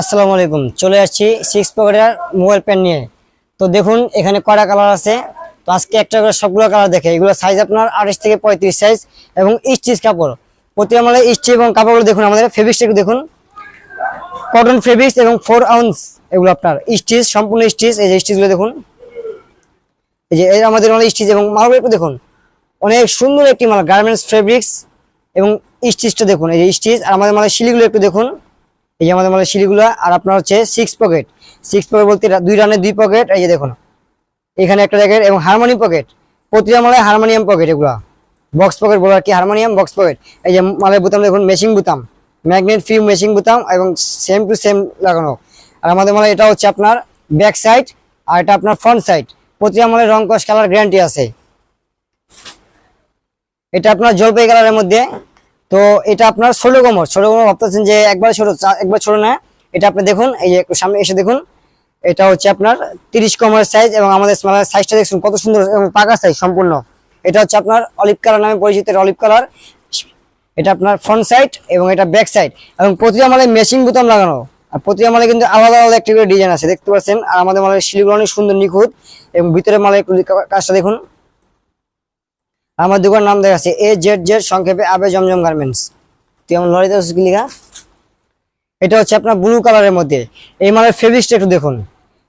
আসসালামু আলাইকুম। চলে আসছি সিক্স পকেটের মোবাইল পেন নিয়ে। তো দেখুন, এখানে কয়টা কালার আছে? তো আজকে একটা করে সবগুলো কালার দেখে। এগুলো সাইজ আপনার আঠাশ থেকে পঁয়ত্রিশ সাইজ এবং স্টিচ কাপড়। প্রতি আমাদের স্টিচ এবং কাপড়গুলো দেখুন, আমাদের ফেব্রিক্সটা একটু দেখুন। কটন ফেব্রিক্স এবং ফোর আউন্স এগুলো আপনার। স্টিচ সম্পূর্ণ স্টিচ এই যে স্টিচগুলো দেখুন। এই যে আমাদের অনেক স্টিচ এবং মালগুলো একটু দেখুন। অনেক সুন্দর একটি মাল গার্মেন্টস ফেব্রিক্স এবং স্টিচটা দেখুন। এই যে স্টিচ আর আমাদের মালের শিলিগুলো একটু দেখুন। এই যে আমাদের মালের শিলিগুলো আর আপনার হচ্ছে সিক্স পকেট সিক্স পকেট বলতে দুই রানের দুই পকেট এই যে দেখুন। এখানে একটা জ্যাকেট এবং হারমোনিয়াম পকেট প্রতিটা মালে হারমোনিয়াম পকেট এগুলা। বক্স পকেট বলো আর কি হারমোনিয়াম বক্স পকেট এই যে মালের বোতাম দেখুন মেশিং বোতাম। ম্যাগনেট ফিউ মেশিং বোতাম, এবং সেম টু সেম লাগানো। আর আমাদের মালে এটা হচ্ছে আপনার ব্যাক সাইড আর এটা আপনার ফ্রন্ট সাইড প্রতিটা মালের রং কস কালার গ্যারান্টি আছে। এটা আপনার জলপাই কালারের মধ্যে তো এটা আপনার ষোলো কোমর। ষোলো কোমর ভাবতেছেন যে একবার ছোট একবার ছোট না। এটা আপনি দেখুন, এই যে একটু সামনে এসে দেখুন। এটা হচ্ছে আপনার তিরিশ কোমরের সাইজ এবং আমাদের স্মলের সাইজটা দেখুন কত সুন্দর এবং পাকা সাইজ সম্পূর্ণ। এটা হচ্ছে আপনার অলিভ কালার নামে পরিচিত অলিভ কালার এটা আপনার ফ্রন্ট সাইড এবং এটা ব্যাক সাইড এবং প্রতিটা মালে মেশিং বোতাম লাগানো। আর প্রতিটা মালে কিন্তু আলাদা আলাদা একটি করে ডিজাইন আছে। দেখতে পাচ্ছেন? আর আমাদের মালের শিলিগুলো অনেক সুন্দর নিখুঁত। এবং ভিতরে মালে একটু কাজটা দেখুন। আমার দোকান নাম দেখা আছে এ জেড জেড সংক্ষেপে আবে জমজম গার্মেন্টস তুই আমার লড়াইতে আছিস লিখা? এটা হচ্ছে আপনার ব্লু কালারের মধ্যে। এই মালের ফেব্রিক্সটা একটু দেখুন।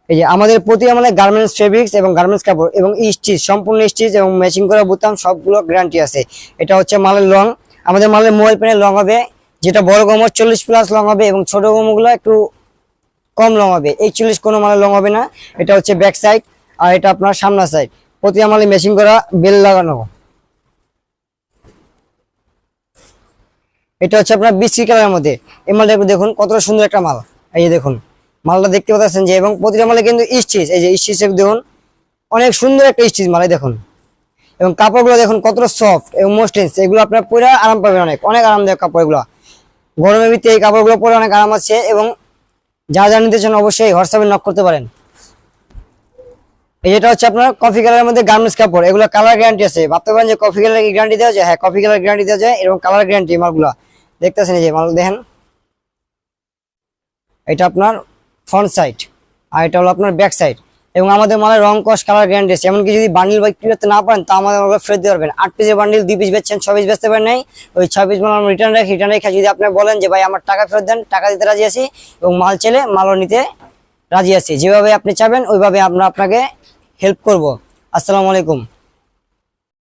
এই যে আমাদের প্রতি আমাদের গার্মেন্টস ফেব্রিক্স এবং গার্মেন্টস কাপড় এবং স্টিচ সম্পূর্ণ স্টিচ এবং ম্যাচিং করা বোতাম, সবগুলো গ্যারান্টি আছে। এটা হচ্ছে মালের লং আমাদের মালের মোবাইল পেনের লং হবে। যেটা বড় কোমর চল্লিশ প্লাস লং হবে এবং ছোট কোমরগুলো একটু কম লং হবে। একচল্লিশ কোনো মালের লং হবে না। এটা হচ্ছে ব্যাক সাইড আর এটা আপনার সামনা সাইড প্রতি আমাদের মেশিং করা বেল লাগানো। এটা হচ্ছে আপনার বিস্কিট কালারের মধ্যে। এই মালটা একটু দেখুন, কতটা সুন্দর একটা মাল। এই যে দেখুন, মালটা দেখতে পাচ্ছেন যে, এবং প্রতিটা মালে কিন্তু স্টিচ এই যে স্টিচ দেখুন, অনেক সুন্দর একটা স্টিচ মাল দেখুন। এবং কাপড়গুলো দেখুন, কতটা সফট এবং মসলিন এগুলো আপনার পরে আরাম পাবেন অনেক অনেক আরামদায়ক কাপড় এগুলো গরমের ভিতরে এই কাপড়গুলো পরে অনেক আরাম আছে, এবং যা যা নিতে চান অবশ্যই হোয়াটসঅ্যাপে নক করতে পারেন। এই যেটা হচ্ছে আপনার কফি কালারের মধ্যে গার্মেন্টস কাপড়, এগুলো কালার গ্যারান্টি আছে। ভাবতে পারেন যে কফি কালার গ্যারান্টি দেওয়া যায়? হ্যাঁ কফি কালার গ্যারান্টি দেওয়া যায় এবং কালার গ্যারান্টি মালগুলো। দেখতেছেন এই যে মাল দেখেন। এটা আপনার ফ্রন্ট সাইড আর এটা হলো আপনার ব্যাক সাইড এবং আমাদের মালের রং, কস কালার গ্যারান্টি আছে। এমনকি যদি বান্ডিল বা কি করতে না পারেন, তা আমাদের মালগুলো ফেরত দিতে পারবেন। আট পিসের বান্ডিল দুই পিস বেচছেন ছ পিস বেচতে পারেন নাই। ওই ছ পিস মাল আমরা রিটার্ন রাখি রিটার্ন রেখে যদি আপনি বলেন যে, ভাই, আমার টাকা ফেরত দেন, টাকা দিতে রাজি আছি। এবং মাল চেলে মালও নিতে রাজি আছি। যেভাবে আপনি চাবেন, ওইভাবে আমরা আপনাকে হেল্প করব। আসসালামু আলাইকুম।